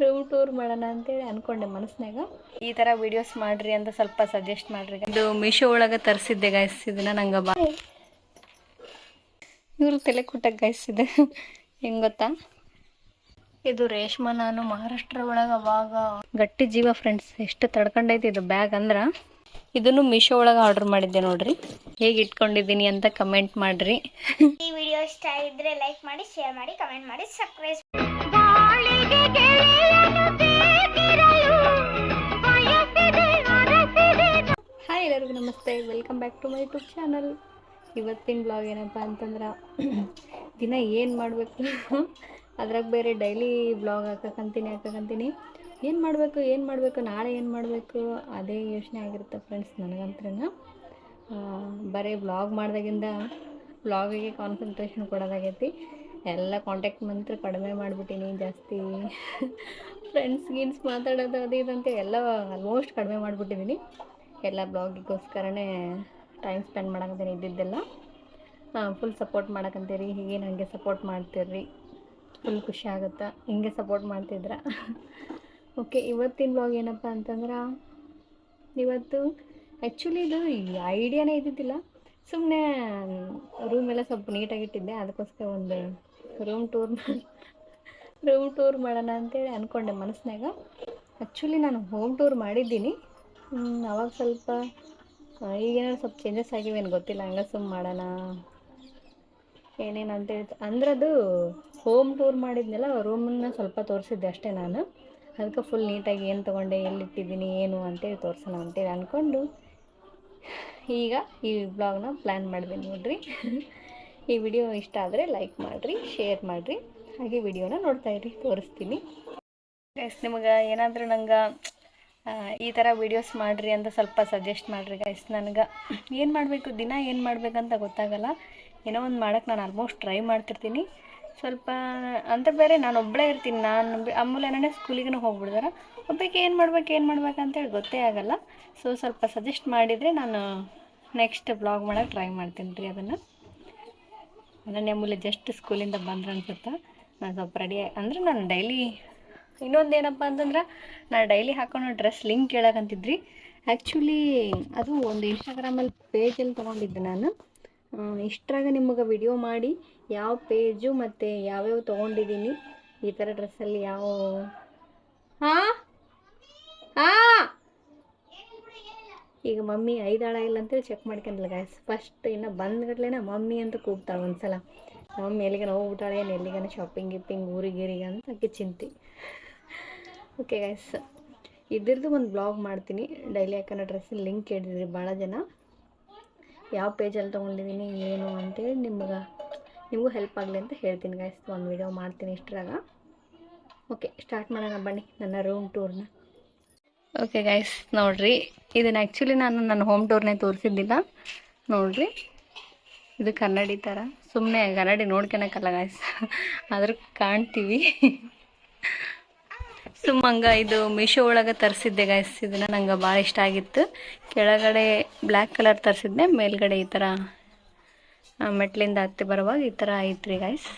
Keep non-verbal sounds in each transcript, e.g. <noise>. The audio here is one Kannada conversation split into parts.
ಟೂರ್ ಮಾಡೋಣ ಅಂತೇಳಿ ಅನ್ಕೊಂಡೆ ಮನಸ್ನಾಗ ಈ ತರ ವಿಡಿಯೋಸ್ ಮಾಡ್ರಿ ಅಂತ ಸ್ವಲ್ಪ ಸಜೆಸ್ಟ್ ಮಾಡ್ರಿ ಇದು ಮೀಶೋ ಒಳಗೆ ತರಿಸಿದ್ದೆ ಗಾಯ್ಸ್ ಇದನ್ನ ನಂಗೆ ಬಾ. ಇವ್ರ ತಲೆ ಕುಟ್ಟಕ್ಕೆ ಗಾಯ್ಸ್ ಹೆಂಗ್ ಹೆಂಗೆ ಗೊತ್ತಾ? ಇದು ರೇಷ್ಮ ನಾನು ಮಹಾರಾಷ್ಟ್ರ ಒಳಗ ಅವಾಗ. ಗಟ್ಟಿ ಜೀವ ಫ್ರೆಂಡ್ಸ್ ಎಷ್ಟು ತಡ್ಕೊಂಡೈತಿ ಇದು ಬ್ಯಾಗ್ ಅಂದ್ರೆ. ಇದನ್ನು ಮೀಶೋ ಒಳಗೆ ಆರ್ಡರ್ ಮಾಡಿದ್ದೆ ನೋಡ್ರಿ. ಹೇಗೆ ಇಟ್ಕೊಂಡಿದ್ದೀನಿ ಅಂತ ಕಮೆಂಟ್ ಮಾಡ್ರಿ. ಈ ವಿಡಿಯೋ ಇಷ್ಟ ಇದ್ರೆ ಲೈಕ್ ಮಾಡಿ ಶೇರ್ ಮಾಡಿ ಕಮೆಂಟ್ ಮಾಡಿ ಸಬ್ಸ್ಕ್ರೈಬ್ ಹಾಯ್ ಎಲ್ಲರಿಗೂ ನಮಸ್ತೆ welcome back to my YouTube channel ಇವತ್ತಿನ ಬ್ಲಾಗ್ ಏನಪ್ಪ ಅಂತಂದ್ರೆ ದಿನ ಏನು ಮಾಡಬೇಕು? ಅದ್ರಾಗ ಬೇರೆ ಡೈಲಿ ಬ್ಲಾಗ್ ಹಾಕಕ್ಕಂತೀನಿ ಹಾಕಕ್ಕಂತೀನಿ ಏನು ಮಾಡಬೇಕು ಏನು ಮಾಡಬೇಕು, ನಾಳೆ ಏನು ಮಾಡಬೇಕು, ಅದೇ ಯೋಚನೆ ಆಗಿರುತ್ತೆ ಫ್ರೆಂಡ್ಸ್ ನನಗಂತ್ರನ. ಬರೀ ಬ್ಲಾಗ್ ಮಾಡಿದಾಗಿಂದ ವ್ಲಾಗಿಗೆ ಕಾನ್ಸಂಟ್ರೇಷನ್ ಕೊಡೋದಾಗೈತಿ. ಎಲ್ಲ ಕಾಂಟ್ಯಾಕ್ಟ್ ಮಂತ್ರ ಕಡಿಮೆ ಮಾಡಿಬಿಟ್ಟಿನಿ, ಜಾಸ್ತಿ ಫ್ರೆಂಡ್ಸ್ ಗೀನ್ಸ್ ಮಾತಾಡೋದು ಅದು ಇದಂತ ಎಲ್ಲ ಆಲ್ಮೋಸ್ಟ್ ಕಡಿಮೆ ಮಾಡಿಬಿಟ್ಟಿದ್ದೀನಿ ಎಲ್ಲ ಬ್ಲಾಗಿಗೋಸ್ಕರನೇ ಟೈಮ್ ಸ್ಪೆಂಡ್ ಮಾಡಕಂತೀನಿ ಇದ್ದಿದ್ದೆಲ್ಲ. ಫುಲ್ ಸಪೋರ್ಟ್ ಮಾಡಕಂತೀರಿ ಹೀಗೆ ನನಗೆ ಸಪೋರ್ಟ್ ಮಾಡ್ತೀರಿ ಫುಲ್ ಖುಷಿ ಆಗುತ್ತೆ, ಹಿಂಗೆ ಸಪೋರ್ಟ್ ಮಾಡ್ತಿದ್ರ. ಓಕೆ, ಇವತ್ತಿನ ಬ್ಲಾಗ್ ಏನಪ್ಪ ಅಂತಂದ್ರೆ, ಇವತ್ತು ಆ್ಯಕ್ಚುಲಿ ಇದು ಐಡಿಯಾನೇ ಇದ್ದಿದ್ದಿಲ್ಲ. ಸುಮ್ಮನೆ ರೂಮ್ ಎಲ್ಲ ಸ್ವಲ್ಪ ನೀಟಾಗಿ ಇಟ್ಟಿದ್ದೆ. ಅದಕ್ಕೋಸ್ಕರ ಒಂದು ರೂಮ್ ಟೂರ್ ರೂಮ್ ಟೂರ್ ಮಾಡೋಣ ಅಂತೇಳಿ ಅಂದ್ಕೊಂಡೆ ಮನಸ್ಸಿನಾಗ ಆ್ಯಕ್ಚುಲಿ ನಾನು ಹೋಮ್ ಟೂರ್ ಮಾಡಿದ್ದೀನಿ. ಅವಾಗ ಸ್ವಲ್ಪ ಈಗೇನಾದ್ರು ಸ್ವಲ್ಪ ಚೇಂಜಸ್ ಆಗಿವೇನು ಗೊತ್ತಿಲ್ಲ. ಹಂಗೆ ಸುಮ್ಮ ಮಾಡೋಣ, ಏನೇನು ಅಂತೇಳಿ ಅಂದ್ರೆ ಅದು ಹೋಮ್ ಟೂರ್ ಮಾಡಿದ್ನಲ್ಲ ರೂಮನ್ನ ಸ್ವಲ್ಪ ತೋರಿಸಿದ್ದೆ ಅಷ್ಟೇ ನಾನು. ಅದಕ್ಕೆ ಫುಲ್ ನೀಟಾಗಿ ಏನು ತೊಗೊಂಡೆ, ಎಲ್ಲಿಟ್ಟಿದ್ದೀನಿ, ಏನು ಅಂತೇಳಿ ತೋರಿಸೋಣ ಅಂತೇಳಿ ಅಂದ್ಕೊಂಡು ಈಗ ಈ ಬ್ಲಾಗ್ನ ಪ್ಲ್ಯಾನ್ ಮಾಡಿದೆ ನೋಡ್ರಿ. ಈ ವಿಡಿಯೋ ಇಷ್ಟ ಆದರೆ ಲೈಕ್ ಮಾಡಿರಿ ಶೇರ್ ಮಾಡಿರಿ, ಹಾಗೆ ವಿಡಿಯೋನ ನೋಡ್ತಾ ಇರಿ, ತೋರಿಸ್ತೀನಿ. ಗೈಸ್ ನಿಮಗೆ ಏನಾದರೂ ನಂಗೆ ಈ ಥರ ವೀಡಿಯೋಸ್ ಮಾಡಿರಿ ಅಂತ ಸ್ವಲ್ಪ ಸಜೆಸ್ಟ್ ಮಾಡಿರಿ ಗೈಸ್ ನನಗೆ. ಏನು ಮಾಡಬೇಕು, ದಿನ ಏನು ಮಾಡಬೇಕಂತ ಗೊತ್ತಾಗಲ್ಲ. ಏನೋ ಒಂದು ಮಾಡೋಕ್ಕೆ ನಾನು ಆಲ್ಮೋಸ್ಟ್ ಟ್ರೈ ಮಾಡ್ತಿರ್ತೀನಿ. ಸ್ವಲ್ಪ ಅಂತ ಬೇರೆ ನಾನು ಒಬ್ಬಳೇ ಇರ್ತೀನಿ. ನಾನು ಸ್ಕೂಲಿಗೆ ಏನೇ ಸ್ಕೂಲಿಗೂ ಹೋಗ್ಬಿಡ್ದಾರ ಒಬ್ಬಕ್ಕೆ ಏನು ಮಾಡ್ಬೇಕು ಏನು ಮಾಡ್ಬೇಕು ಅಂತೇಳಿ ಗೊತ್ತೇ ಆಗಲ್ಲ. ಸೊ ಸ್ವಲ್ಪ ಸಜೆಸ್ಟ್ ಮಾಡಿದರೆ ನಾನು ನೆಕ್ಸ್ಟ್ ಬ್ಲಾಗ್ ಮಾಡೋಕ್ಕೆ ಟ್ರೈ ಮಾಡ್ತೀನಿ ರೀ ಅದನ್ನು. ನನ್ನ ಮೂಲೆ ಜಸ್ಟ್ ಸ್ಕೂಲಿಂದ ಬಂದ್ರೆ ಅನ್ಸುತ್ತೆ. ನಾನು ಸ್ವಲ್ಪ ರೆಡಿ ಅಂದರೆ ನಾನು ಡೈಲಿ ಇನ್ನೊಂದು ಏನಪ್ಪ ಅಂತಂದ್ರೆ, ನಾನು ಡೈಲಿ ಹಾಕೊಂಡು ಡ್ರೆಸ್ ಲಿಂಕ್ ಕೇಳಕಂತಿದ್ರಿ. ಆ್ಯಕ್ಚುಲಿ ಅದು ಒಂದು ಇನ್ಸ್ಟಾಗ್ರಾಮಲ್ಲಿ ಪೇಜಲ್ಲಿ ತೊಗೊಂಡಿದ್ದೆ ನಾನು. ಇಷ್ಟ್ರಾಗ ನಿಮಗೆ ವಿಡಿಯೋ ಮಾಡಿ ಯಾವ ಪೇಜು ಮತ್ತು ಯಾವ್ಯಾವ ತೊಗೊಂಡಿದ್ದೀನಿ ಈ ಥರ ಡ್ರೆಸ್ಸಲ್ಲಿ ಯಾವ ಹಾಂ? ಹಾಂ? ಈಗ ಮಮ್ಮಿ ಐದಾಳ ಇಲ್ಲ ಅಂತೇಳಿ ಚೆಕ್ ಮಾಡ್ಕೊಂಡಿಲ್ಲ ಗಾಯ್ಸ್ ಫಸ್ಟ್ ಇನ್ನು ಬಂದ್ಗಡ್ಲೇನ ಮಮ್ಮಿ ಅಂತ ಕೂಗ್ತಾಳೆ ಒಂದ್ಸಲ. ಮಮ್ಮಿ ಎಲ್ಲಿಗಾನ ಹೋಗ್ಬಿಟ್ಟಾಳೆ, ಏನು ಎಲ್ಲಿಗಾನ ಶಾಪಿಂಗ್ ಗಿಪ್ಪಿಂಗ್ ಊರಿಗೀರಿಗೆ ಅಂತ ಅಕ್ಕಿ ಚಿಂತೆ. ಓಕೆ ಗಾಯ್ಸ್ ಇದ್ರದ್ದು ಒಂದು ಬ್ಲಾಗ್ ಮಾಡ್ತೀನಿ. ಡೈಲಿ ಹಾಕೋಣ ಡ್ರೆಸ್ಸಿನ ಲಿಂಕ್ ಹೇಳಿದ್ರಿ ಭಾಳ ಜನ. ಯಾವ ಪೇಜಲ್ಲಿ ತೊಗೊಂಡಿದ್ದೀನಿ, ಏನು ಅಂತೇಳಿ ನಿಮ್ಗೆ, ನಿಮಗೂ ಹೆಲ್ಪ್ ಆಗಲಿ ಅಂತ ಹೇಳ್ತೀನಿ ಗಾಯ್ಸ್ ಒಂದು ವಿಡಿಯೋ ಮಾಡ್ತೀನಿ ಇಷ್ಟರಾಗ. ಓಕೆ ಸ್ಟಾರ್ಟ್ ಮಾಡೋಣ ಬನ್ನಿ ನನ್ನ ರೂಮ್ ಟೂರ್ನ ಓಕೆ ಗೈಸ್ ನೋಡಿರಿ, ಇದನ್ನು ಆ್ಯಕ್ಚುಲಿ ನಾನು ನನ್ನ ಹೋಮ್ ಟೂರ್ನೇ ತೋರಿಸಿದ್ದಿಲ್ಲ. ನೋಡಿರಿ, ಇದು ಕನ್ನಡಿ ಥರ ಸುಮ್ಮನೆ ಕನ್ನಡಿ ನೋಡ್ಕೊಳಕ್ಕಲ್ಲ ಗೈಸ್ ಆದರೂ ಕಾಣ್ತೀವಿ. ಸುಮ್ಮಂಗ ಇದು ಮೀಶೋ ಒಳಗೆ ತರಿಸಿದ್ದೆ ಗೈಸ್ ಇದನ್ನ ನಂಗೆ ಭಾಳ ಇಷ್ಟ ಆಗಿತ್ತು. ಕೆಳಗಡೆ ಬ್ಲ್ಯಾಕ್ ಕಲರ್ ತರಿಸಿದ್ದೆ, ಮೇಲ್ಗಡೆ ಈ ಥರ ಮೆಟ್ಲಿಂದ ಹತ್ತಿ ಬರುವಾಗ ಈ ಥರ ಐತ್ರಿ ಗಾಯ್ಸ್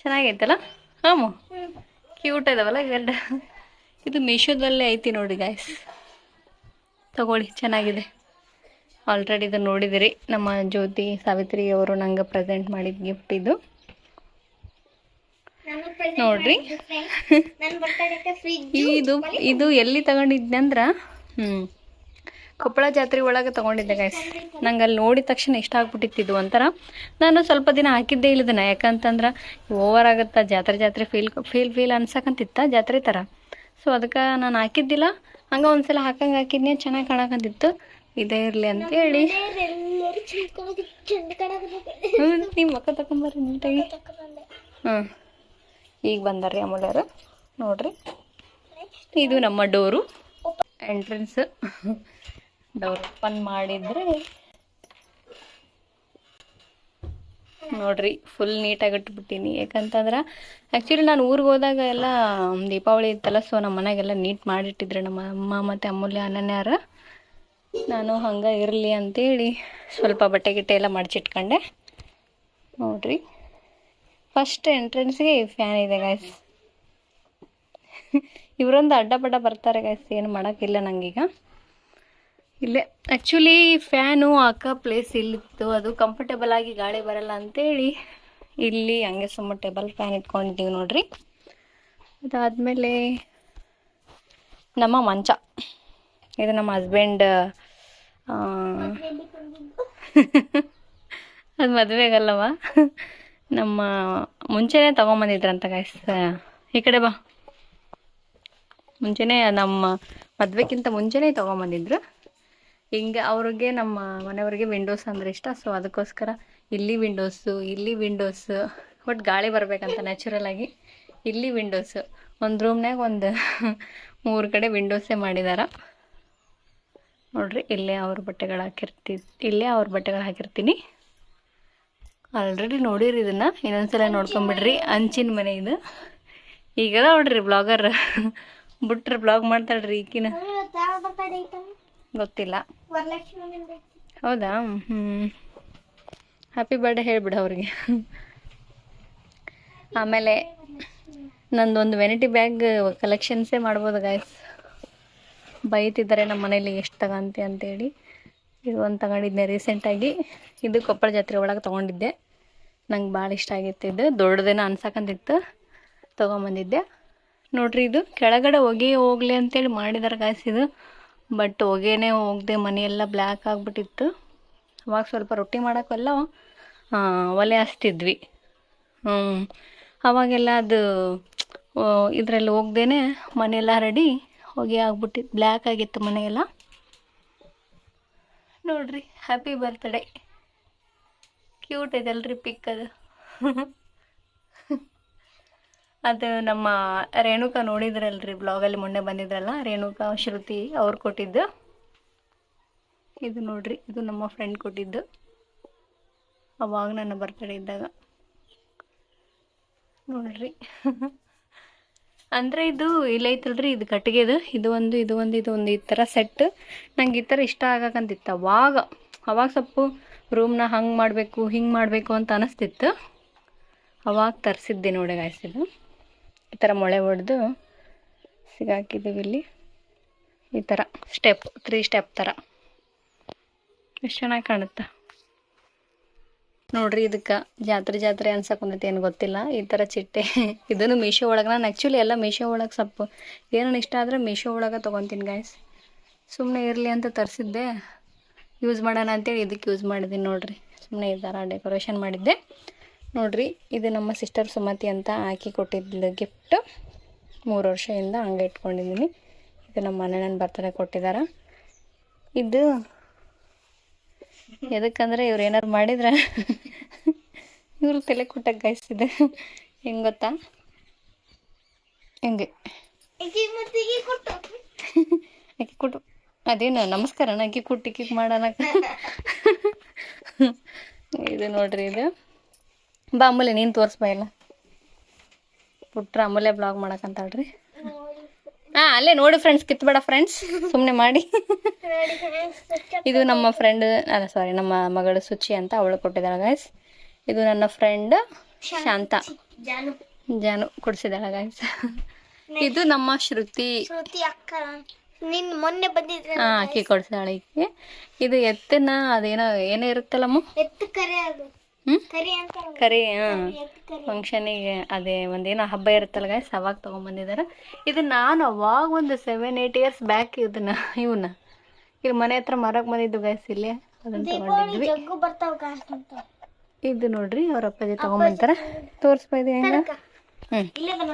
ಚೆನ್ನಾಗೈತಲ್ಲ? ಹಾಂ ಕ್ಯೂಟ್ ಇದಾವಲ್ಲ ಇವೆರಡು. ಇದು ಮೀಶೋದಲ್ಲೇ ಐತಿ ನೋಡಿ ಗಾಯ್ಸ್ ತಗೊಳ್ಳಿ, ಚೆನ್ನಾಗಿದೆ. ಆಲ್ರೆಡಿ ಇದು ನೋಡಿದಿರಿ. ನಮ್ಮ ಜ್ಯೋತಿ ಸಾವಿತ್ರಿ ಅವರು ನಂಗೆ ಪ್ರೆಸೆಂಟ್ ಮಾಡಿದ ಗಿಫ್ಟ್ ಇದು. ನೋಡ್ರಿ. ಇದು ಇದು ಎಲ್ಲಿ ತಗೊಂಡಿದ್ದೆ ಅಂದ್ರ? ಹ್ಞೂ ಕೊಪ್ಪಳ ಜಾತ್ರೆ ಒಳಗೆ ತಗೊಂಡಿದ್ದೆ ಗೈಸ್ ನಂಗೆ ಅಲ್ಲಿ ನೋಡಿದ ತಕ್ಷಣ ಇಷ್ಟ ಆಗ್ಬಿಟ್ಟಿತ್ತು ಇದು ಒಂಥರ. ನಾನು ಸ್ವಲ್ಪ ದಿನ ಹಾಕಿದ್ದೇ ಇಲ್ಲದನ್ನ ಯಾಕಂತಂದ್ರೆ ಓವರ್ ಆಗುತ್ತಾ ಜಾತ್ರೆ ಜಾತ್ರೆ ಫೀಲ್ ಫೀಲ್ ಫೀಲ್ ಅನ್ಸಕಂತಿತ್ತ ಜಾತ್ರೆ ಥರ. ಸೊ ಅದಕ್ಕೆ ನಾನು ಹಾಕಿದ್ದಿಲ್ಲ. ಹಂಗೆ ಒಂದ್ಸಲ ಹಾಕಂಗೆ ಹಾಕಿದ್ನೇ ಚೆನ್ನಾಗಿ ಕಾಣಕಂತಿತ್ತು. ಇದೇ ಇರಲಿ ಅಂತ ಹೇಳಿ ಚಂದ ಚಂದ ಕಾಣಕತ್ತೈತೆ. ಹ್ಞೂ ನೀವು ಮಕ್ಕ ತಗೊಂಬರ್ರಿ ನೀಟಾಗಿ. ತಕೊಂಡ್ಬಂದೆ. ಈಗ ಬಂದಾರ್ರಿ ಅಮೂಲ್ಯರು. ನೋಡ್ರಿ. ಇದು ನಮ್ಮ ಡೋರು. ಎಂಟ್ರೆನ್ಸ್ ಡೋರ್ ಓಪನ್ ಮಾಡಿದ್ರೆ ನೋಡ್ರಿ ಫುಲ್ ನೀಟಾಗಿ ಇಟ್ಬಿಟ್ಟಿನಿ. ಯಾಕಂತಂದ್ರೆ ಆ್ಯಕ್ಚುಲಿ ನಾನು ಊರಿಗೆ ಹೋದಾಗ ಎಲ್ಲ ದೀಪಾವಳಿ ಇತ್ತಲ್ಲ ಸೊ ನಮ್ಮ ಮನೆಗೆಲ್ಲ ನೀಟ್ ಮಾಡಿಟ್ಟಿದ್ರು ನಮ್ಮ ಅಮ್ಮ ಮತ್ತು ಅಮೂಲ್ಯ ಅನನ್ಯಾರ ನಾನು ಹಂಗೆ ಇರಲಿ ಅಂತೇಳಿ ಸ್ವಲ್ಪ ಬಟ್ಟೆ ಗಿಟ್ಟೆ ಎಲ್ಲ ಮಡಚಿಟ್ಕೊಂಡೆ. ನೋಡ್ರಿ. ಫಸ್ಟ್ ಎಂಟ್ರೆನ್ಸ್ಗೆ ಫ್ಯಾನ್ ಇದೆ ಗಾಯ್ಸ್ ಇವರೊಂದು ಅಡ್ಡ ಬಡ್ಡ ಬರ್ತಾರೆ ಗಾಯ್ಸ್ ಏನು ಮಾಡೋಕ್ಕಿಲ್ಲ ನನಗೀಗ ಇಲ್ಲೇ ಆ್ಯಕ್ಚುಲಿ ಫ್ಯಾನು ಹಾಕೋ ಪ್ಲೇಸ್ ಇಲ್ಲಿತ್ತು. ಅದು ಕಂಫರ್ಟೇಬಲ್ ಆಗಿ ಗಾಳಿ ಬರಲ್ಲ ಅಂತೇಳಿ ಇಲ್ಲಿ ಹಂಗೆ ಸುಮ್ಮ ಟೇಬಲ್ ಫ್ಯಾನ್ ಇಟ್ಕೊಂಡಿದ್ದೀವಿ ನೋಡ್ರಿ. ಅದಾದಮೇಲೆ ನಮ್ಮ ಮಂಚ. ಇದು ನಮ್ಮ ಹಸ್ಬೆಂಡ್ <laughs> ಅದು ಮದುವೆಗಲ್ಲವ? ನಮ್ಮ ಮುಂಚೆನೇ ತೊಗೊಂಬಂದಿದ್ರಂತ ಗಾಯ್ಸ್ ಈ ಕಡೆ ಬಾ. ಮುಂಚೆನೇ ನಮ್ಮ ಮದ್ವೆಕ್ಕಿಂತ ಮುಂಚೆನೇ ತೊಗೊಂಬಂದಿದ್ರು. ಹಿಂಗೆ ಅವ್ರಿಗೆ ನಮ್ಮ ಮನೆಯವ್ರಿಗೆ ವಿಂಡೋಸ್ ಅಂದ್ರೆ ಇಷ್ಟ ಸೊ ಅದಕ್ಕೋಸ್ಕರ ಇಲ್ಲಿ ವಿಂಡೋಸು ಇಲ್ಲಿ ವಿಂಡೋಸು ಒಟ್ಟು ಗಾಳಿ ಬರಬೇಕಂತ ನ್ಯಾಚುರಲ್ ಆಗಿ ಇಲ್ಲಿ ವಿಂಡೋಸು ಒಂದು ರೂಮ್ನಾಗ ಒಂದು ಮೂರು ಕಡೆ ವಿಂಡೋಸೇ ಮಾಡಿದಾರ. ನೋಡ್ರಿ, ಇಲ್ಲೇ ಅವ್ರ ಬಟ್ಟೆಗಳು ಹಾಕಿರ್ತಿ, ಇಲ್ಲೇ ಅವ್ರ ಬಟ್ಟೆಗಳು ಹಾಕಿರ್ತೀನಿ. ಆಲ್ರೆಡಿ ನೋಡಿರಿ ಇದನ್ನ, ಇನ್ನೊಂದ್ಸಲ ನೋಡ್ಕೊಂಬಿಡ್ರಿ. ಅಂಚಿನ ಮನೆ ಇದು. ಈಗ ನೋಡ್ರಿ ಬ್ಲಾಗರ್ ಬಿಟ್ರಿ ಬ್ಲಾಗ್ ಮಾಡ್ತಾಳ್ರಿ ಈಕಿನ. ಗೊತ್ತಿಲ್ಲ. ಹೌದಾ? ಹ್ಞೂ ಹ್ಯಾಪಿ ಬರ್ಡೇ ಹೇಳ್ಬಿಡು ಅವ್ರಿಗೆ. ಆಮೇಲೆ ನಂದೊಂದು ವೆನಿಟಿ ಬ್ಯಾಗ್ ಕಲೆಕ್ಷನ್ಸೇ ಮಾಡ್ಬೋದು ಗಾಯ್ಸ್ ಬೈತಿದ್ದಾರೆ ನಮ್ಮ ಮನೇಲಿ, ಎಷ್ಟು ತಗಂತೆ ಅಂತೇಳಿ. ಇದು ಒಂದು ತಗೊಂಡಿದ್ದೆ ರೀಸೆಂಟಾಗಿ ಇದು ಕೊಪ್ಪಳ ಜಾತ್ರೆ ಒಳಗೆ ತೊಗೊಂಡಿದ್ದೆ. ನಂಗೆ ಭಾಳ ಇಷ್ಟ ಆಗಿತ್ತು ಇದು. ದೊಡ್ಡದೇನೋ ಅನ್ಸಕಂತಿತ್ತು. ತೊಗೊಂಬಂದಿದ್ದೆ. ನೋಡ್ರಿ ಇದು ಕೆಳಗಡೆ ಹೊಗೆ ಹೋಗ್ಲಿ ಅಂತೇಳಿ ಮಾಡಿದಾರೆ ಇದು. ಬಟ್ ಹೊಗೆನೇ ಹೋಗದೆ ಮನೆಯೆಲ್ಲ ಬ್ಲ್ಯಾಕ್ ಆಗಿಬಿಟ್ಟಿತ್ತು. ಅವಾಗ ಸ್ವಲ್ಪ ರೊಟ್ಟಿ ಮಾಡೋಕ್ಕೆಲ್ಲ ಒಲೆ ಹಚ್ತಿದ್ವಿ. ಅವಾಗೆಲ್ಲ ಅದು ಇದರಲ್ಲಿ ಹೋಗ್ದೇ ಮನೆಯೆಲ್ಲ ರೆಡಿ ಹೊಗೆ ಆಗ್ಬಿಟ್ಟಿತ್ತು ಬ್ಲ್ಯಾಕ್ ಆಗಿತ್ತು ಮನೆಯೆಲ್ಲ. ನೋಡ್ರಿ ಹ್ಯಾಪಿ ಬರ್ತ್ಡೇ ಕ್ಯೂಟ್ ಇದೆಲ್ರಿ ಪಿಕ್ ಅದು. ಅದು ನಮ್ಮ ರೇಣುಕಾ ನೋಡಿದ್ರಲ್ರಿ ಬ್ಲಾಗಲ್ಲಿ ಮೊನ್ನೆ ಬಂದಿದ್ರಲ್ಲ, ರೇಣುಕಾ ಶ್ರುತಿ ಅವ್ರು ಕೊಟ್ಟಿದ್ದು. ಇದು ನೋಡ್ರಿ, ಇದು ನಮ್ಮ ಫ್ರೆಂಡ್ ಕೊಟ್ಟಿದ್ದು. ಅವಾಗ ನನ್ನ ಬರ್ತಡೇ ಇದ್ದಾಗ. ನೋಡ್ರಿ. ಅಂದರೆ ಇದು ಇಲ್ಲೈತಲ್ರಿ ಇದು ಕಟ್ಟಿಗೆದು. ಇದು ಒಂದು ಇದು ಒಂದು ಇದು ಒಂದು ಈ ಥರ ಸೆಟ್ ನಂಗೆ ಈ ಥರ ಇಷ್ಟ ಆಗಕ್ಕಂತಿತ್ತು ಅವಾಗ ಅವಾಗ ಸ್ವಲ್ಪ ರೂಮ್ನ ಹಂಗೆ ಮಾಡಬೇಕು, ಹಿಂಗೆ ಮಾಡಬೇಕು ಅಂತ ಅನಿಸ್ತಿತ್ತು. ಅವಾಗ ತರಿಸಿದ್ದೆ ನೋಡಿ ಗಾಯ್ಸ್ ಇದು. ಈ ಥರ ಮೊಳೆ ಹೊಡೆದು ಸಿಗಾಕಿದ್ದೀವಿ ಇಲ್ಲಿ. ಈ ಥರ ಸ್ಟೆಪ್ ತ್ರೀ ಸ್ಟೆಪ್ ಥರ ಎಷ್ಟು ಚೆನ್ನಾಗಿ ಕಾಣುತ್ತೆ? ನೋಡ್ರಿ ಇದಕ್ಕೆ ಜಾತ್ರೆ ಜಾತ್ರೆ ಅನ್ಸಕೊಂಡೈತಿ ಏನು ಗೊತ್ತಿಲ್ಲ. ಈ ಥರ ಚಿಟ್ಟೆ, <laughs> ಇದನ್ನು ಮೀಶೋ ಒಳಗೆ ನಾನು ಆ್ಯಕ್ಚುಲಿ ಎಲ್ಲ ಮೀಶೋ ಒಳಗೆ ಸೊಪ್ಪು. ಏನೇನು ಇಷ್ಟ ಆದರೆ ಮೀಶೋ ಒಳಗೆ ತೊಗೊತೀನಿ ಗಾಯ್ಸ್ ಸುಮ್ಮನೆ ಇರಲಿ ಅಂತ ತರಿಸಿದ್ದೆ. ಯೂಸ್ ಮಾಡೋಣ ಅಂತೇಳಿ ಇದಕ್ಕೆ ಯೂಸ್ ಮಾಡಿದ್ದೀನಿ ನೋಡಿರಿ. ಸುಮ್ಮನೆ ಈ ಥರ ಡೆಕೋರೇಷನ್ ಮಾಡಿದ್ದೆ. ನೋಡಿರಿ ಇದು ನಮ್ಮ ಸಿಸ್ಟರ್ ಸುಮತಿ ಅಂತ ಹಾಕಿ ಕೊಟ್ಟಿದ್ದು ಗಿಫ್ಟ್ ಮೂರು ವರ್ಷದಿಂದ ಹಂಗೆ ಇಟ್ಕೊಂಡಿದ್ದೀನಿ. ಇದು ನಮ್ಮ ಅಣ್ಣನ ಬರ್ತಡೇ ಕೊಟ್ಟಿದ್ದಾರೆ ಇದು ಎದಕ್ಕಂದ್ರೆ ಇವ್ರು ಏನಾರು ಮಾಡಿದ್ರೆ? ಇವ್ರು ತಲೆ ಕುಟ್ಟಕ್ಕೆ ಗಾಯಿಸಿದೆ ಹೆಂಗೆ ಗೊತ್ತಾ? ಹೆಂಗೆ? ಕೊಟ್ಟು ಅಕ್ಕಿ <laughs> ಕುಟ್ಟು ಅದೇನು ನಮಸ್ಕಾರ ನಗಿ ಕುಟ್ಟಿ ಕಿಕ್ ಮಾಡೋಣ. ಇದು ನೋಡ್ರಿ ಇದು. ಬಾ ಅಮೂಲ್ಯ ನೀನು ತೋರಿಸ್ಬಾ ಇಲ್ಲ ಪುಟ್ರ ಅಮೂಲ್ಯ ಬ್ಲಾಗ್ ಮಾಡಕ್ಕಂತಾಳ್ರಿ ಹಾಂ ಅಲ್ಲೇ ನೋಡಿ ಫ್ರೆಂಡ್ಸ್ ಕಿತ್ಬೇಡ ಫ್ರೆಂಡ್ಸ್ ಸುಮ್ಮನೆ ಮಾಡಿ. ಇದು ನಮ್ಮ ಫ್ರೆಂಡ್ ಅಲ್ಲ ಸಾರಿ ನಮ್ಮ ಮಗಳು ಸುಚಿ ಅಂತ ಅವಳು ಕೊಟ್ಟಿದ್ದಾಳೆ ಗಾಯ್ಸ್ ಇದು ನನ್ನ ಫ್ರೆಂಡ್ ಶಾಂತ. ಜಾನು. ಜಾನು ಗಾಯ್ಸ್ ಇದು ನಮ್ಮ ಶ್ರುತಿ. ಶ್ರುತಿ ಅಕ್ಕ ನಿನ್ ಮೊನ್ನೆ ಬಂದಿದ್ರೆ ಹಾ ಅಕ್ಕಿ ಕೊಡ್ಸಾಳೆ ಅಕ್ಕಿ ಇದು ಎತ್ತನ ಅದೇನೋ ಏನೋ ಇರುತ್ತಲ್ಲಮ್ಮ ಎತ್ತು ಕರೆ ಅದು. ಕರಿ ಅಂತ ಕರಿ ಫಂಕ್ಷನಿಗೆ ಅದೇ ಒಂದೇನೋ ಹಬ್ಬ ಇರುತ್ತಲ್ಲ ಗಾಯ್ಸ್ ಅವಾಗ ತೊಗೊಂಬಂದಿದ್ದಾರೆ ಇದು ನಾನು ಅವಾಗ ಒಂದು ಸೆವೆನ್ ಏಟ್ ಇಯರ್ಸ್ ಬ್ಯಾಕ್ ಇದನ್ನ ಇವನ್ನ ಇಲ್ಲಿ ಮನೆ ಹತ್ರ ಮರಕ್ ಬಂದಿದ್ದು ಗಾಯ್ಸ್ ಇಲ್ಲಿ. ಅದನ್ನ ತಗೊಂಡಿದ್ವಿ. ಜಗ್ಗು ಬರ್ತಾವ ಕಾಣ್ತಂತ ಇದು ನೋಡ್ರಿ ಅವ್ರ ಅಪ್ಪಾಜಿ ತಗೊಂಬಂತಾರ ತೋರಿಸ್ಬೋದು ಹೆಂಗ?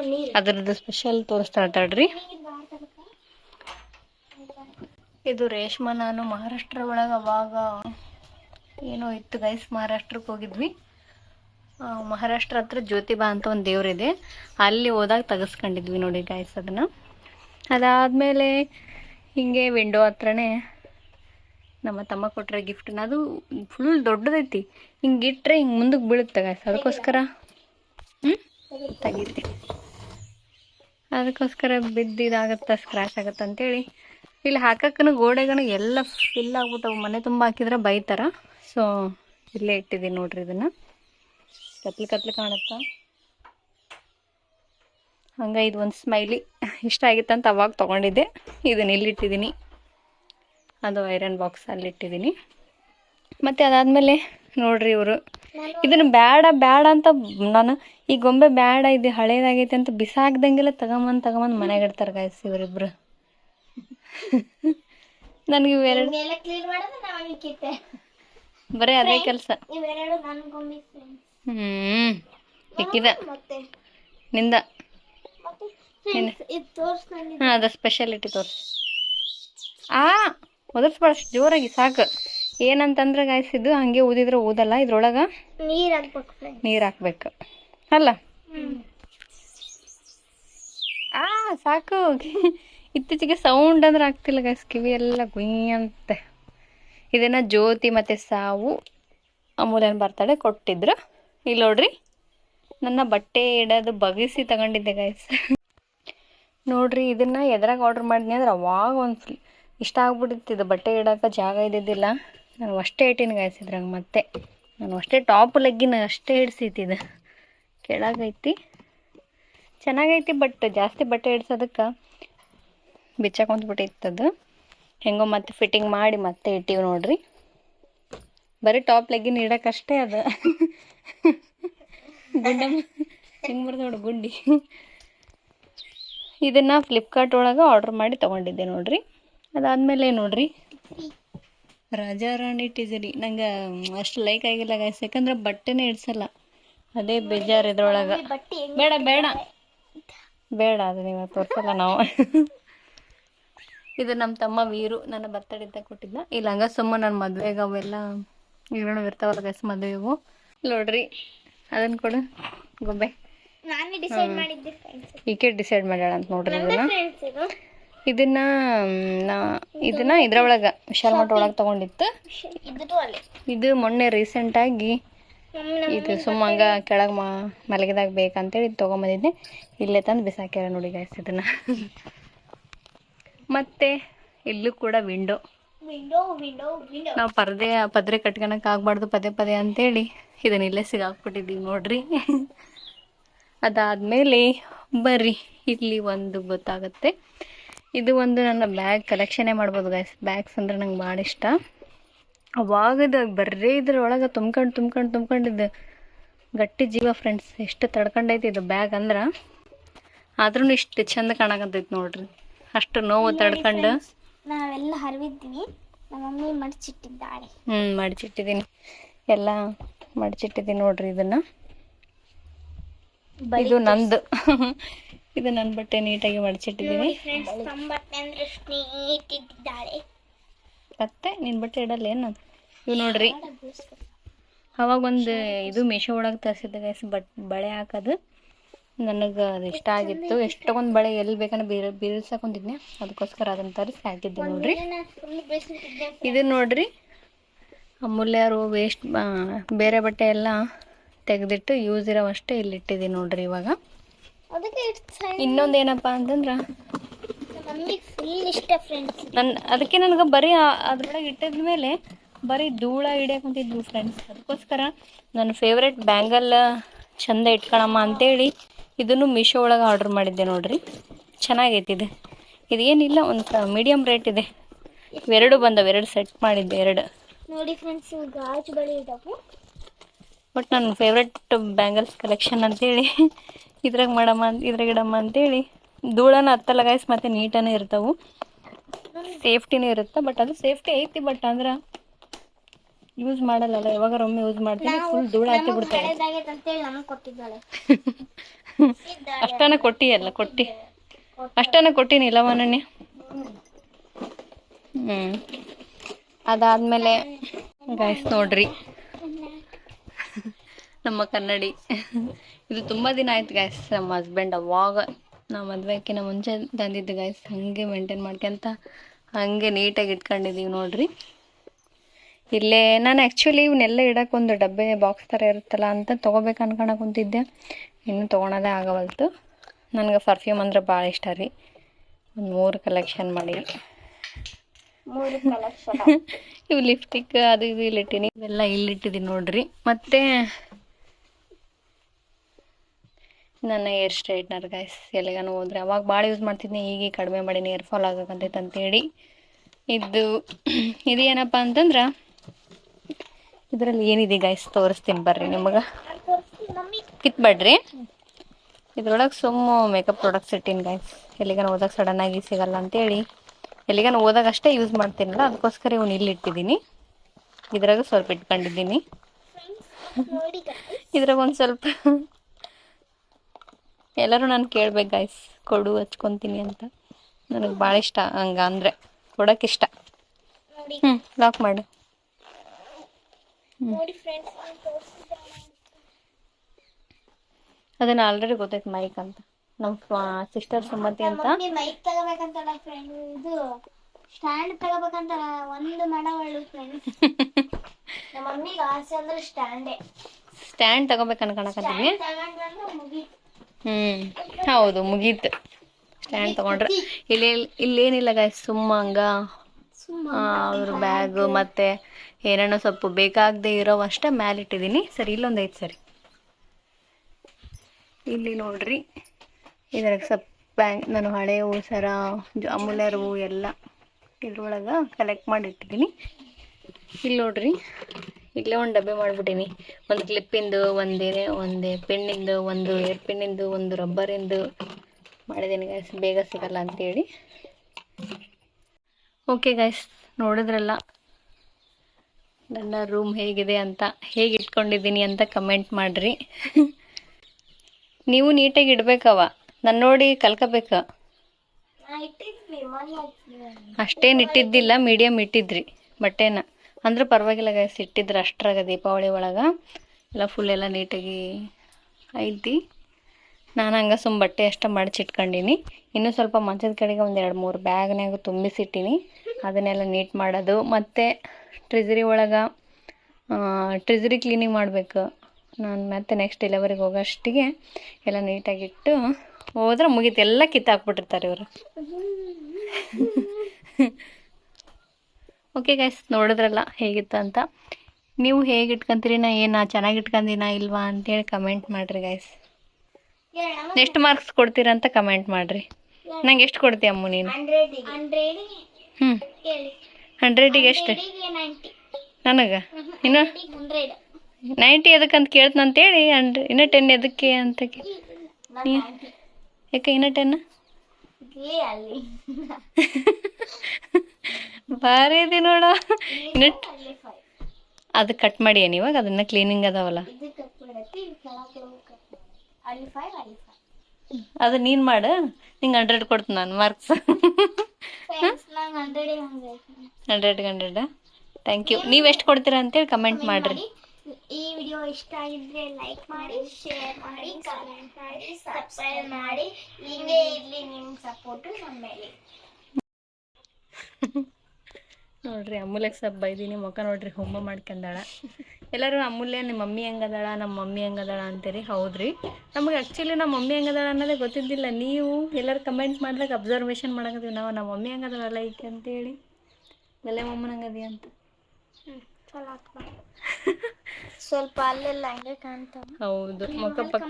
ನೀರು ಅದ್ರದ್ದು ಸ್ಪೆಷಲ್ ತೋರಿಸ್ತಾ ತಡ್ರಿ ಇದು ರೇಷ್ಮಾ ನಾನು ಮಹಾರಾಷ್ಟ್ರ ಒಳಗೆ ಅವಾಗ ಏನೋ ಇತ್ತು ಗೈಸ್ ಮಹಾರಾಷ್ಟ್ರಕ್ಕೆ ಹೋಗಿದ್ವಿ. ಮಹಾರಾಷ್ಟ್ರ ಹತ್ರ ಜ್ಯೋತಿಬಾ ಅಂತ ಒಂದು ದೇವ್ರಿದೆ. ಅಲ್ಲಿ ಹೋದಾಗ ತೆಗೆಸ್ಕೊಂಡಿದ್ವಿ ನೋಡಿ ಗೈಸ್ ಅದನ್ನು. ಅದಾದಮೇಲೆ ಹಿಂಗೆ ವಿಂಡೋ ಹತ್ರನೇ ನಮ್ಮ ತಮ್ಮ ಕೊಟ್ಟರೆ ಗಿಫ್ಟನ್ನ ಅದು ಫುಲ್ ದೊಡ್ಡದೈತಿ. ಹಿಂಗೆ ಇಟ್ಟರೆ ಹಿಂಗೆ ಮುಂದಕ್ಕೆ ಬೀಳುತ್ತೆ ಗೈಸ್ ಅದಕ್ಕೋಸ್ಕರ ಹ್ಞೂ ತೆಗಿತಿ. ಅದಕ್ಕೋಸ್ಕರ ಬಿದ್ದಿದಾಗತ್ತೆ ಸ್ಕ್ರ್ಯಾಚ್ ಆಗತ್ತೆ ಅಂತೇಳಿ ಇಲ್ಲಿ ಹಾಕಕ್ಕೂ ಗೋಡೆಗಳು ಎಲ್ಲ ಫಿಲ್ ಆಗ್ಬಿಟ್ಟವು. ಮನೆ ತುಂಬ ಹಾಕಿದ್ರೆ ಬೈತಾರ. ಸೊ ಇಲ್ಲೇ ಇಟ್ಟಿದ್ದೀನಿ ನೋಡ್ರಿ ಇದನ್ನು. ಕತ್ಲು ಕತ್ಲು ಕಾಣುತ್ತಾ? ಹಂಗೆ ಇದು ಒಂದು ಸ್ಮೈಲಿ ಇಷ್ಟ ಆಗಿತ್ತಂತ ಅವಾಗ ತೊಗೊಂಡಿದ್ದೆ. ಇದನ್ನ ಇಲ್ಲಿಟ್ಟಿದ್ದೀನಿ ಅದು ಐರನ್ ಬಾಕ್ಸ್ ಅಲ್ಲಿಟ್ಟಿದ್ದೀನಿ ಮತ್ತು ಅದಾದಮೇಲೆ ನೋಡ್ರಿ ಇವರು. ಇದನ್ನು ಬೇಡ ಬೇಡ ಅಂತ ನಾನು ಈ ಗೊಂಬೆ ಬೇಡ ಇದು ಹಳೇದಾಗೈತೆ ಅಂತ ಬಿಸಾಕ್ದಂಗೆಲ್ಲ ತಗೊಂಬಂದು ತಗೊಂಬಂದು ಮನೆಗೆ ಇಡ್ತಾರೆ ಗಾಯ್ಸ್ ಇವರಿಬ್ರು. ನನಗೆ ಇವೆರಡು ಎಲ್ಲ ಕ್ಲೀನ್ ಮಾಡೋದು ನಾನು ಕಿತ್ತೆ ಬರೀ ಅದೇ ಕೆಲಸ. ಇವೆರಡು ಫ್ರೆಂಡ್ಸ್ ಹ್ಞೂ ಸಿಕ್ಕಿದ. ಮತ್ತೆ? ನಿಂದ. ಅದ ಫ್ರೆಂಡ್ಸ್ ಇದು ತೋರ್ಸ್ ನನಗೆ ಹಾಂ ಅದು ಸ್ಪೆಷಾಲಿಟಿ ತೋರಿಸಿ. ಆ ಒದರ್ಸ್ಬೇಡ ಜೋರಾಗಿ ಸಾಕು. ಏನಂತಂದ್ರೆ ಗಾಯಿಸಿದ್ದು ಹಂಗೆ ಊದಿದ್ರೆ ಊದಲ್ಲ ಇದ್ರೊಳಗ ನೀರ್ ಹಾಕ್ಬೇಕು ನೀರು ಹಾಕ್ಬೇಕು. ಅಲ್ಲ? ಆ ಸಾಕು. <laughs> ಇತ್ತೀಚೆಗೆ ಸೌಂಡ್ ಅಂದ್ರೆ ಆಗ್ತಿಲ್ಲ ಗೈಸ್ ಕಿವಿ ಎಲ್ಲ ಗುಯ್ಯಂತೆ. ಇದನ್ನ ಜ್ಯೋತಿ ಮತ್ತು ಸಾವು ಅಮೂಲ್ಯನ ಬರ್ತಾಳೆ ಕೊಟ್ಟಿದ್ರು. ಇಲ್ಲಿ ನೋಡ್ರಿ, ನನ್ನ ಬಟ್ಟೆ ಇಡೋದು ಬಗಿಸಿ ತಗೊಂಡಿದ್ದೆ ಗೈಸ್ ನೋಡ್ರಿ, ಇದನ್ನ ಎದ್ರಾಗ ಆರ್ಡ್ರ್ ಮಾಡಿದ್ನಿ ಅಂದ್ರೆ ಅವಾಗ ಒಂದು ಇಷ್ಟ ಆಗ್ಬಿಟ್ಟಿತ್ತು. ಇದು ಬಟ್ಟೆ ಇಡೋಕೆ ಜಾಗ ಇದ್ದಿದ್ದಿಲ್ಲ. ನಾನು ಅಷ್ಟೇ ಇಟ್ಟಿನಿ ಗೈಸ್ ಇದ್ರಾಗ ಮತ್ತೆ. ನಾನು ಅಷ್ಟೇ ಟಾಪ್ ಲೆಗ್ಗಿನ ಅಷ್ಟೇ ಹಿಡ್ಸಿತ್ತಿದ್ದು ಕೆಳಗೈತಿ. ಚೆನ್ನಾಗೈತಿ ಬಟ್ ಜಾಸ್ತಿ ಬಟ್ಟೆ ಇಡ್ಸೋದಕ್ಕೆ ಬಿಚ್ಚಾಕೊಂಡ್ಬಿಟ್ಟಿತ್ತದು. ಹೆಂಗೋ ಮತ್ತೆ ಫಿಟ್ಟಿಂಗ್ ಮಾಡಿ ಮತ್ತೆ ಇಟ್ಟಿವಿ ನೋಡ್ರಿ. ಬರೀ ಟಾಪ್ ಲೆಗ್ಗಿನ ಇಡೋಕ್ಕಷ್ಟೇ ಅದ. ಗುಂಡ ಹೆಂಗ್ ಬರ್ದು ನೋಡು ಗುಂಡಿ. ಇದನ್ನು ಫ್ಲಿಪ್ಕಾರ್ಟ್ ಒಳಗೆ ಆರ್ಡ್ರ್ ಮಾಡಿ ತಗೊಂಡಿದ್ದೆ ನೋಡ್ರಿ. ಅದಾದಮೇಲೆ ನೋಡ್ರಿ. ರಾಜಾ ರಾಣಿ ಟೀಸರಿ ನಂಗೆ ಅಷ್ಟು ಲೈಕ್ ಆಗಿಲ್ಲ ಗಾಯ್ಸ್ ಯಾಕಂದ್ರೆ ಬಟ್ಟೆನೇ ಇಡ್ಸಲ್ಲ. ಅದೇ ಬೇಜಾರು ಇದ್ರೊಳಗೆ. ಬೇಡ ಬೇಡ. ಬೇಡ, ಅದು ನೀವು ತೋರ್ಸಲ್ಲ ನಾವು. ಇದು ನಮ್ಮ ತಮ್ಮ ವೀರು ನನ್ನ ಬರ್ತಡೇ ಅಂತ ಕೊಟ್ಟಿದ್ದ ಇಲ್ಲ ಹಂಗ ಸುಮ್ಮ ನನ್ನ ಮದ್ವೆಗೆ ಅವೆಲ್ಲ ಇರೋಣ ಇರ್ತಾವಲ್ಲ ಗೈಸ್ ಮದುವೆಗೂ. ನೋಡ್ರಿ ಅದನ್ನ ಕೊಡು ಗೊಂಬೆ. ಈಕೆ ಡಿಸೈಡ್ ಮಾಡ್ಯಾಳ ಅಂತ ನೋಡ್ರಿ ಇದನ್ನ. ಇದನ್ನ ನಾ ಇದನ್ನ ಇದ್ರೊಳಗೆ ವಿಶಾಲ್ ಮಠ ಒಳಗೆ ತಗೊಂಡಿತ್ತು. ಇದು ಮೊನ್ನೆ ರೀಸೆಂಟಾಗಿ ನಮ್ಮ ನಮ್ಮ ಇದು ಸುಮ್ಮ ಹಂಗ ಕೆಳಗೆ ಮಲಗಿದಾಗ ಬೇಕಂತೇಳಿ ಇದು ತೊಗೊಂಬಂದಿದ್ದೆ. ಇಲ್ಲೇ ತಂದು ಬಿಸಾಕ್ಯಾರ ನೋಡಿ ಗಾಯ್ಸ್ ಇದನ್ನ. ಮತ್ತೆ ಇಲ್ಲೂ ಕೂಡ ವಿಂಡೋ ನಾವು ಪರದೆ ಪದ್ರೆ ಕಟ್ಕೊಳಕ್ ಆಗ್ಬಾರ್ದು ಪದೇ ಪದೇ ಅಂತೇಳಿ. ಇದನ್ನ ಇಲ್ಲೇ ಸಿಗಾಕ್ಬಿಟ್ಟಿದ್ದೀವಿ ನೋಡ್ರಿ. ಅದಾದಮೇಲೆ ಬರ್ರಿ ಇಲ್ಲಿ ಒಂದು ಗೊತ್ತಾಗುತ್ತೆ. ಇದು ಒಂದು ನನ್ನ ಬ್ಯಾಗ್ ಕಲೆಕ್ಷನೇ ಮಾಡ್ಬೋದು ಗೈಸ್ ಬ್ಯಾಗ್ಸ್ ಅಂದ್ರೆ ನಂಗೆ ಭಾಳ ಇಷ್ಟ. ಅವಾಗದ ಬರ್ರೇ ಇದ್ರೊಳಗೆ ತುಂಬ್ಕೊಂಡು ತುಂಬ್ಕೊಂಡು ತುಂಬ್ಕೊಂಡಿದ್ದು ಗಟ್ಟಿ ಜೀವ ಫ್ರೆಂಡ್ಸ್ ಎಷ್ಟು ತಡ್ಕೊಂಡೈತಿ ಇದು ಬ್ಯಾಗ್ ಅಂದ್ರೆ. ಆದ್ರೂ ಇಷ್ಟು ಚಂದ ಕಾಣಕತ್ತೈತಿ ನೋಡ್ರಿ. ಅಷ್ಟು ನೋವು ತಡ್ಕೊಂಡು ನಾವೆಲ್ಲ ಹರಿವಿದ್ದೀವಿ ನಮ್ಮ ಮಮ್ಮಿ ಮಡಚಿಟ್ಟಿದ್ದಾಳೆ. ಹ್ಞೂ ಮಡಚಿಟ್ಟಿದ್ದೀನಿ. ಎಲ್ಲ ಮಡಚಿಟ್ಟಿದ್ದೀನಿ ನೋಡ್ರಿ ಇದನ್ನ. ಇದು ನಂದು. <laughs> ಇದು ನನ್ನ ಬಟ್ಟೆ ನೀಟಾಗಿ ಮಡಚಿಟ್ಟಿದ್ದೀನಿ. ಮತ್ತೆ ನಿನ್ನ ಬಟ್ಟೆ ಇಡಲ್ಲ ಏನು? ಇವು ನೋಡ್ರಿ. ಅವಾಗ ಒಂದು ಇದು ಮೀಶೋ ಒಳಗೆ ತರಿಸಿದ್ದೆ ಗೈಸ್ ಬಟ್ ಬಳೆ ಹಾಕೋದು. ನನಗೆ ಅದು ಇಷ್ಟ ಆಗಿತ್ತು. ಎಷ್ಟೊಂದು ಬಳೆ ಎಲ್ಲಿ ಬೇಕಂದ್ರೆ ಬೀರ್ ಬೀರ್ಸಕೊಂಡಿದ್ನೆ. ಅದಕ್ಕೋಸ್ಕರ ಅದನ್ನು ತರಿಸಿ ಹಾಕಿದ್ದೆ ನೋಡ್ರಿ. ಇದು ನೋಡ್ರಿ. ಅಮೂಲ್ಯರು ವೇಸ್ಟ್ ಬೇರೆ ಬಟ್ಟೆ ಎಲ್ಲ ತೆಗೆದಿಟ್ಟು ಯೂಸ್ ಇರೋವಷ್ಟೇ ಇಲ್ಲಿ ಇಟ್ಟಿದ್ದೀನಿ ನೋಡ್ರಿ ಇವಾಗ. ಇನ್ನೊಂದು ಏನಪ್ಪ ಅಂತಂದ್ರೆ ನನ್ನ ಅದಕ್ಕೆ ನನಗೆ ಬರೀ ಅದ್ರೊಳಗೆ ಇಟ್ಟಿದ ಮೇಲೆ ಬರೀ ಧೂಳ ಹಿಡಿಯಕೊಂತಿದ್ವು ಫ್ರೆಂಡ್ಸ್ ಅದಕ್ಕೋಸ್ಕರ ನನ್ನ ಫೇವ್ರೆಟ್ ಬ್ಯಾಂಗಲ್ ಚಂದ ಇಟ್ಕೊಳಮ್ಮ ಅಂತೇಳಿ ಇದನ್ನು ಮೀಶೋ ಒಳಗೆ ಆರ್ಡ್ರ್ ಮಾಡಿದ್ದೆ ನೋಡ್ರಿ. ಚೆನ್ನಾಗೈತಿ ಇದು. ಇದೇನಿಲ್ಲ ಒಂದು ಮೀಡಿಯಮ್ ರೇಟ್ ಇದೆ. ಇವೆರಡು ಬಂದವೆ ಎರಡು ಸೆಟ್ ಮಾಡಿದ್ದೆ ಎರಡು. ನೋಡಿ ಫ್ರೆಂಡ್ಸ್ ಗಾಜುಗಳು ಗಾಜು ಬಳಿ ಇದಾವು. ಬಟ್ ನನ್ನ ಫೇವ್ರೆಟ್ ಬ್ಯಾಂಗಲ್ಸ್ ಕಲೆಕ್ಷನ್ ಅಂತೇಳಿ. ಇದ್ರಾಗ ಮಾಡಮ್ಮ ಅಂತ ಇದ್ರಾಗ ಇಡಮ್ಮ ಅಂತೇಳಿ. ಧೂಳನ ಹತ್ತಲ್ಲ ಗಾಯ್ಸ್ ಮತ್ತು ನೀಟನೇ ಇರ್ತಾವು. ಸೇಫ್ಟಿನೂ ಇರುತ್ತೆ ಬಟ್ ಅದು ಸೇಫ್ಟಿ ಐತಿ ಬಟ್ ಅಂದ್ರೆ ಯೂಸ್ ಮಾಡಲ್ಲಲ್ಲ. ಯಾವಾಗಾರ ಒಮ್ಮೆ ಯೂಸ್ ಮಾಡ್ತೀನಿ ಫುಲ್ ಧೂಳ ಹಾಕಿ ಬಿಡ್ತಾರೆ <laughs> ಹಳೇದಾಗೈತೆ ಕೊಟ್ಟಿ ಅಲ್ಲ ಅಷ್ಟನ ಕೊಟ್ಟಿ. ಅಷ್ಟನ ಕೊಟ್ಟಿನಿ ಇಲ್ಲವನೇ ಹ್ಞೂ ಅದಾದಮೇಲೆ ಗಾಯ್ಸ್ ನೋಡ್ರಿ. ನಮ್ಮ ಕನ್ನಡಿ. ಇದು ತುಂಬಾ ದಿನ ಆಯ್ತು ಗಾಯ್ಸ್ ನಮ್ಮ ಹಸ್ಬೆಂಡ್ ಅವಾಗ ನಾ ಮದ್ವೆಕಿನ ಮುಂಚೆ ತಂದಿದ್ದು ಗಾಯ್ಸ್ ಹಂಗೆ ಮೇಂಟೈನ್ ಮಾಡ್ಕೊಂತ ಹಂಗೆ ನೀಟಾಗಿ ಇಟ್ಕೊಂಡಿದ್ದೀವಿ ನೋಡ್ರಿ. ಇಲ್ಲೇ ನಾನು ಆ್ಯಕ್ಚುಲಿ ಇವನ್ನೆಲ್ಲ ಇಡೋಕ್ಕೊಂದು ಡಬ್ಬೆ ಬಾಕ್ಸ್ ಥರ ಇರುತ್ತಲ್ಲ ಅಂತ ತೊಗೋಬೇಕು ಅನ್ಕೊಳಕ್ ಕುಂತಿದ್ದೆ. ಇನ್ನೂ ತೊಗೊಳೋದೇ ಆಗವಲ್ತು. ನನಗೆ ಪರ್ಫ್ಯೂಮ್ ಅಂದ್ರೆ ಭಾಳ ಇಷ್ಟ ರೀ. ಒಂದು ಮೂರು ಕಲೆಕ್ಷನ್ ಮಾಡಿ. <laughs> ಇವು ಲಿಪ್ಸ್ಟಿಕ್ ಅದು ಇದು ಇಲ್ಲಿಟ್ಟಿನಿ ಇವೆಲ್ಲ ಇಲ್ಲಿಟ್ಟಿದ್ದೀನಿ ನೋಡ್ರಿ. ಮತ್ತೆ ನನ್ನ ಏರ್ ಸ್ಟ್ರೈಟ್ನರ್ ಗೈಸ್ ಎಲ್ಲಿಗಾನು ಹೋದ್ರೆ ಅವಾಗ ಭಾಳ ಯೂಸ್ ಮಾಡ್ತಿದ್ದೆ ಈಗ ಕಡಿಮೆ ಮಾಡೀನಿ ಏರ್ ಫಾಲ್ ಆಗಕ್ಕಂತೈತೆ ಅಂತೇಳಿ. ಇದು <clears throat> ಇದು ಏನಪ್ಪ ಅಂತಂದ್ರೆ ಇದರಲ್ಲಿ ಏನಿದೆ ಗೈಸ್ ತೋರಿಸ್ತೀನಿ ಬರ್ರಿ ನಿಮಗೆ. ಕಿತ್ಬೇಡ್ರಿ. ಇದ್ರೊಳಗೆ ಸುಮ್ಮ ಮೇಕಪ್ ಪ್ರಾಡಕ್ಟ್ಸ್ ಇಟ್ಟೀನಿ ಗೈಸ್ ಎಲ್ಲಿಗಾನ ಸಡನ್ ಆಗಿ ಸಿಗಲ್ಲ ಅಂತೇಳಿ. ಎಲ್ಲಿಗಾನ ಓದಾಗ ಅಷ್ಟೇ ಯೂಸ್ ಮಾಡ್ತೀನಲ್ಲ, ಅದಕ್ಕೋಸ್ಕರ ಇವ್ನು ಇಲ್ಲಿ ಇಟ್ಟಿದ್ದೀನಿ ಇದ್ರಾಗ ಸ್ವಲ್ಪ ಇಟ್ಕೊಂಡಿದ್ದೀನಿ. ಇದ್ರಾಗ ಒಂದು ಸ್ವಲ್ಪ ಎಲ್ಲರೂ ನಾನು ಕೇಳ್ಬೇಕು ಗೈಸ್ ಕೊಡು, ಹಚ್ಕೊತೀನಿ ಅಂತ. ನನಗೆ ಭಾಳ ಇಷ್ಟ ಹಂಗ ಅಂದರೆ. ಕೊಡೋಕೆ ಇಷ್ಟ. ಹ್ಞೂ ಲಾಕ್ ಮಾಡು. ಅದನ್ನು ಆಲ್ರೆಡಿ ಗೊತ್ತೈತೆ ಮೈಕ್ ಅಂತ. ನಮ್ಮ ಸಿಸ್ಟರ್ ಸುಮತಿ ಅಂತ. ಮೈಕ್ ತಗೋಬೇಕಂತ ಫ್ರೆಂಡ್ ಇದು ಸ್ಟ್ಯಾಂಡ್ ತಗೋಬೇಕಂತ ಒಂದು ಮಾಡವಳು ಫ್ರೆಂಡ್ಸ್ <laughs> ನಮ್ಮ ಮಮ್ಮಿಗೆ ಆಸೆ ಅಂದ್ರೆ ಸ್ಟ್ಯಾಂಡೇ ಸ್ಟ್ಯಾಂಡ್ ತಗೋಬೇಕು ಮುಗಿ ಹ್ಮ್ ಹೌದು ಮುಗೀತು. ಸ್ಟ್ಯಾಂಡ್ ತಗೊಂಡ್ರೆ. ಇಲ್ಲಿ ಇಲ್ಲೇನಿಲ್ಲ ಗಾಯ್ ಸುಮ್ಮ ಹಂಗ ಸುಮ್ಮ ಅವ್ರ ಬ್ಯಾಗ್ ಮತ್ತೆ ಏನೇನೋ ಸ್ವಲ್ಪ ಬೇಕಾಗದೆ ಇರೋವಷ್ಟೇ ಇಟ್ಟಿದ್ದೀನಿ ಸರಿ ಇಲ್ಲೊಂದು ಐತೆ ಸರಿ. ಇಲ್ಲಿ ನೋಡ್ರಿ. ಇದ್ರಾಗ ಸ್ವಲ್ಪ ಬ್ಯಾಂಕ್ ನಾನು ಹಳೆ ಸರ ಜ- ಅಮೂಲ್ಯರು ಎಲ್ಲ ಇದ್ರೊಳಗೆ ಕಲೆಕ್ಟ್ ಮಾಡಿ ಇಟ್ಟಿದ್ದೀನಿ ಇಲ್ಲಿ ನೋಡ್ರಿ, ಇಲ್ಲೇ ಒಂದು ಡಬ್ಬೆ ಮಾಡಿಬಿಟ್ಟೀನಿ. ಒಂದು ಕ್ಲಿಪ್ಪಿಂದು ಒಂದೇನೆ ಒಂದು ಪೆನ್ನಿಂದು ಒಂದು ಏರ್ ಪೆನ್ನಿಂದು ಒಂದು ರಬ್ಬರಿಂದು ಮಾಡಿದ್ದೀನಿ ಗೈಸ್ ಬೇಗ ಸಿಗಲ್ಲ ಅಂತೇಳಿ. ಓಕೆ ಗೈಸ್ ನೋಡಿದ್ರಲ್ಲ? ನನ್ನ ರೂಮ್ ಹೇಗಿದೆ ಅಂತ, ಹೇಗೆ ಇಟ್ಕೊಂಡಿದ್ದೀನಿ ಅಂತ ಕಮೆಂಟ್ ಮಾಡಿರಿ. ನೀವು ನೀಟಾಗಿ ಇಡ್ಬೇಕವ ನಾನು ನೋಡಿ ಕಲ್ಕಬೇಕ. ಅಷ್ಟೇನು ಇಟ್ಟಿದ್ದಿಲ್ಲ ಮೀಡಿಯಮ್ ಇಟ್ಟಿದ್ರಿ ಬಟ್ಟೆನ. ಅಂದ್ರೆ ಪರವಾಗಿಲ್ಲ ಗೈಸ್ ಇಟ್ಟಿದ್ರೆ ಅಷ್ಟ್ರಾಗ ದೀಪಾವಳಿ ಒಳಗೆ. ಎಲ್ಲ ಫುಲ್ ಎಲ್ಲ ನೀಟಾಗಿ ಐತಿ. ನಾನು ಹಂಗೆ ಸುಮ್ಮ ಬಟ್ಟೆ ಅಷ್ಟೇ ಮಡಚಿಟ್ಕೊಂಡಿನಿ. ಇನ್ನೂ ಸ್ವಲ್ಪ ಮಂಚದ ಕಡೆಗೆ ಒಂದು ಎರಡು ಮೂರು ಬ್ಯಾಗ್ನಾಗ ತುಂಬಿಸಿಟ್ಟಿನಿ. ಅದನ್ನೆಲ್ಲ ನೀಟ್ ಮಾಡೋದು. ಮತ್ತು ಟ್ರಿಜರಿ ಒಳಗೆ ಟ್ರಿಜರಿ ಕ್ಲೀನಿಂಗ್ ಮಾಡಬೇಕು. ನಾನು ಮತ್ತೆ ನೆಕ್ಸ್ಟ್ ಡೆಲಿವರಿಗೆ ಹೋಗೋಷ್ಟಿಗೆ ಎಲ್ಲ ನೀಟಾಗಿಟ್ಟು ಹೋದ್ರೆ ಮುಗಿತು. ಎಲ್ಲ ಕಿತ್ತಾಕ್ಬಿಟ್ಟಿರ್ತಾರೆ ಇವರು. ಓಕೆ ಗೈಸ್ ನೋಡಿದ್ರಲ್ಲ ಹೇಗಿತ್ತು ಅಂತ. ನೀವು ಹೇಗೆ ಇಟ್ಕೊಂತೀರಿ ನಾ ಏನು ಚೆನ್ನಾಗಿ ಇಟ್ಕೊಂಡಿನ ಇಲ್ವಾ ಅಂತೇಳಿ ಕಮೆಂಟ್ ಮಾಡಿರಿ ಗೈಸ್ ಎಷ್ಟು ಮಾರ್ಕ್ಸ್ ಕೊಡ್ತೀರಾ ಅಂತ ಕಮೆಂಟ್ ಮಾಡಿರಿ. ನಂಗೆ ಎಷ್ಟು ಕೊಡ್ತೀಯ ಅಮ್ಮ ನೀನು? ಹ್ಞೂ ಹಂಡ್ರೆಡಿಗೆ. ಎಷ್ಟು? ನನಗ? ಇನ್ನು? ನೈಂಟಿ ಎದಕ್ಕಂತ ಕೇಳ್ತಂತೇಳಿ ಅಂಡ್ ಇನ್ನೂ ಟೆನ್ ಎದಕ್ಕೆ ಅಂತ ಯಾಕೆ ಇನ್ನೂ ಟೆನ್? ಭಾರಿ <laughs> ಇದೆ ನೋಡ. ಇನ್ನಟ್ ಅದು ಕಟ್ ಮಾಡಿ ಏನು ಇವಾಗ? ಅದನ್ನ ಕ್ಲೀನಿಂಗ್ ಅದಾವಲ್ಲ. ಅದು ನೀನು ಮಾಡು. ನಿಂಗೆ ಹಂಡ್ರೆಡ್ ಕೊಡ್ತೀನಿ ನಾನು marks hundred hundred thank you ನೀವು ಎಷ್ಟು ಕೊಡ್ತೀರಾ ಅಂತೇಳಿ ಕಮೆಂಟ್ ಮಾಡಿರಿ. ಈ ವಿಡಿಯೋ ಇಷ್ಟ ಆಗಿದ್ರೆ ಲೈಕ್ ಮಾಡಿ ಶೇರ್ ಮಾಡಿ ಕಮೆಂಟ್ ಮಾಡಿ ಸಬ್ಸ್ಕ್ರೈಬ್ ಮಾಡಿ. ಹಿಂಗೆ ಇರಲಿ ನಿಮ್ಮ ಸಪೋರ್ಟ್ ನಮ್ಮ ಮೇಲೆ. ನೋಡ್ರಿ ಅಮೂಲ್ಯಕ್ಕೆ ಸಬ್ ಬೈದೀನಿ ಮುಖ ನೋಡ್ರಿ ಹೊಂಬ ಮಾಡ್ಕೊಂಡಾಳ. ಎಲ್ಲರೂ ಅಮೂಲ್ಯ ನಿಮ್ಮ ಮಮ್ಮಿ ಹೆಂಗದಾಳ ನಮ್ಮ ಮಮ್ಮಿ ಹೆಂಗದಾಳ ಅಂತೀರಿ ಹೌದ್ರಿ. ನಮಗೆ ಆ್ಯಕ್ಚುಲಿ ನಮ್ಮ ಮಮ್ಮಿ ಹೆಂಗದಾಳ ಅನ್ನೋದೇ ಗೊತ್ತಿದ್ದಿಲ್ಲ. ನೀವು ಎಲ್ಲರೂ ಕಮೆಂಟ್ ಮಾಡ್ದಾಗ ಅಬ್ಸರ್ವೇಷನ್ ಮಾಡಕತ್ತೀವಿ. ನಾವು ನಮ್ಮ ಮಮ್ಮಿ ಹೆಂಗದಾಳಲ್ಲ ಈಕೆ ಅಂತೇಳಿ. ಬೆಲೆ ಮಮ್ಮನ ಹಂಗದಿ ಅಂತ ಚಲೋ <laughs> ಸ್ವಲ್ಪ ಅಲ್ಲೆಲ್ಲ ಹಂಗೆ ಕಾಣ್ತಾವ. ಹೌದು ಮುಖ ಪಕ್ಕ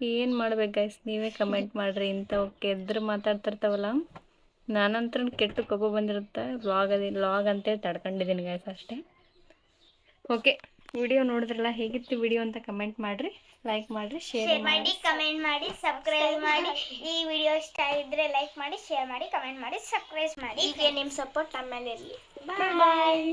ಏನು ಮಾಡ್ಬೇಕು ಗೈಸ್ ನೀವೇ ಕಮೆಂಟ್ ಮಾಡಿರಿ. ಇಂಥವಕ್ಕೆ ಎದ್ರು ಮಾತಾಡ್ತಿರ್ತಾವಲ್ಲ? ನಾನಂತ್ರ ಕೆಟ್ಟು ಕೋಪ ಬಂದಿರುತ್ತೆ. ಲಾಗ್ ಅದೇ ಲಾಗ್ ಅಂತೇಳಿ ತಡ್ಕೊಂಡಿದ್ದೀನಿ ಗೈಸ್ ಅಷ್ಟೇ. ಓಕೆ ವಿಡಿಯೋ ನೋಡಿದ್ರಲ್ಲ ಹೇಗಿತ್ತು ವಿಡಿಯೋ ಅಂತ ಕಮೆಂಟ್ ಮಾಡ್ರಿ ಲೈಕ್ ಮಾಡ್ರಿ ಶೇರ್ ಮಾಡಿ ಕಮೆಂಟ್ ಮಾಡಿ ಸಬ್ಸ್ಕ್ರೈಬ್ ಮಾಡಿ. ಈ ವಿಡಿಯೋ ಇಷ್ಟ ಇದ್ರೆ ಲೈಕ್ ಮಾಡಿ ಶೇರ್ ಮಾಡಿ ಕಮೆಂಟ್ ಮಾಡಿ ಸಬ್ಸ್ಕ್ರೈಬ್ ಮಾಡಿ. ಹೀಗೆ ನಿಮ್ಮ ಸಪೋರ್ಟ್ ನಮ್ಮಲ್ಲಿ ಇರಲಿ. ಬಾಯ್